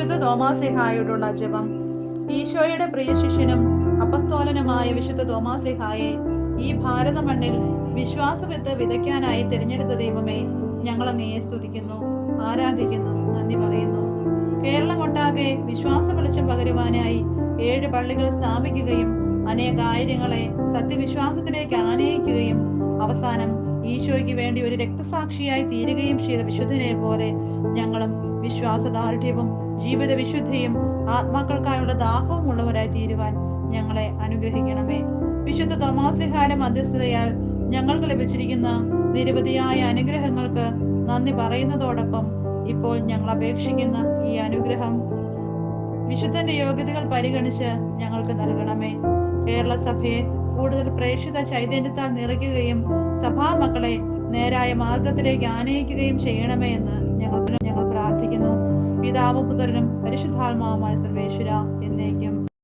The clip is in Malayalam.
വിശുദ്ധ തോമാസ്ലിഹായോടുള്ള ജപം. ഈശോയുടെ പ്രിയ ശിഷ്യനും അപസ്തോലനുമായ വിശുദ്ധ തോമാസ്ലിഹായെ ഈ ഭാരത മണ്ണിൽ വിശ്വാസവിത്ത് വിതയ്ക്കാനായി തിരഞ്ഞെടുത്ത ദൈവമേ ഞങ്ങൾ അങ്ങയെ സ്തുതിക്കുന്നു ആരാധിക്കുന്നു നന്ദി പറയുന്നു. കേരളമൊട്ടാകെ വിശ്വാസ വെളിച്ചം പകരുവാനായി ഏഴ് പള്ളികൾ സ്ഥാപിക്കുകയും അനേകായിരങ്ങളെ സത്യവിശ്വാസത്തിലേക്ക് ആനയിക്കുകയും അവസാനം ഈശോയ്ക്ക് വേണ്ടി ഒരു രക്തസാക്ഷിയായി തീരുകയും ചെയ്ത വിശുദ്ധനെ പോലെ ഞങ്ങളും വിശ്വാസദാർഢ്യവും ജീവിത വിശുദ്ധിയും ആത്മാക്കൾക്കായുള്ള ദാഹവും ഉള്ളവരായി തീരുവാൻ ഞങ്ങളെ അനുഗ്രഹിക്കണമേ. വിശുദ്ധ തോമാസ്ലിഹായുടെ മധ്യസ്ഥതയാൽ ഞങ്ങൾക്ക് ലഭിച്ചിരിക്കുന്ന നിരവധിയായ അനുഗ്രഹങ്ങൾക്ക് നന്ദി പറയുന്നതോടൊപ്പം ഇപ്പോൾ ഞങ്ങൾ അപേക്ഷിക്കുന്ന ഈ അനുഗ്രഹം വിശുദ്ധന്റെ യോഗ്യതകൾ പരിഗണിച്ച് ഞങ്ങൾക്ക് നൽകണമേ. കേരള സഭയെ കൂടുതൽ പ്രേക്ഷിത ചൈതന്യത്താൽ നിറയ്ക്കുകയും സഭാ മക്കളെ നേരായ മാർഗത്തിലേക്ക് ആനയിക്കുകയും ചെയ്യണമേ എന്ന് പിതാവും പുത്രനും പരിശുദ്ധാത്മാവുമായ സർവേശ്വരൻ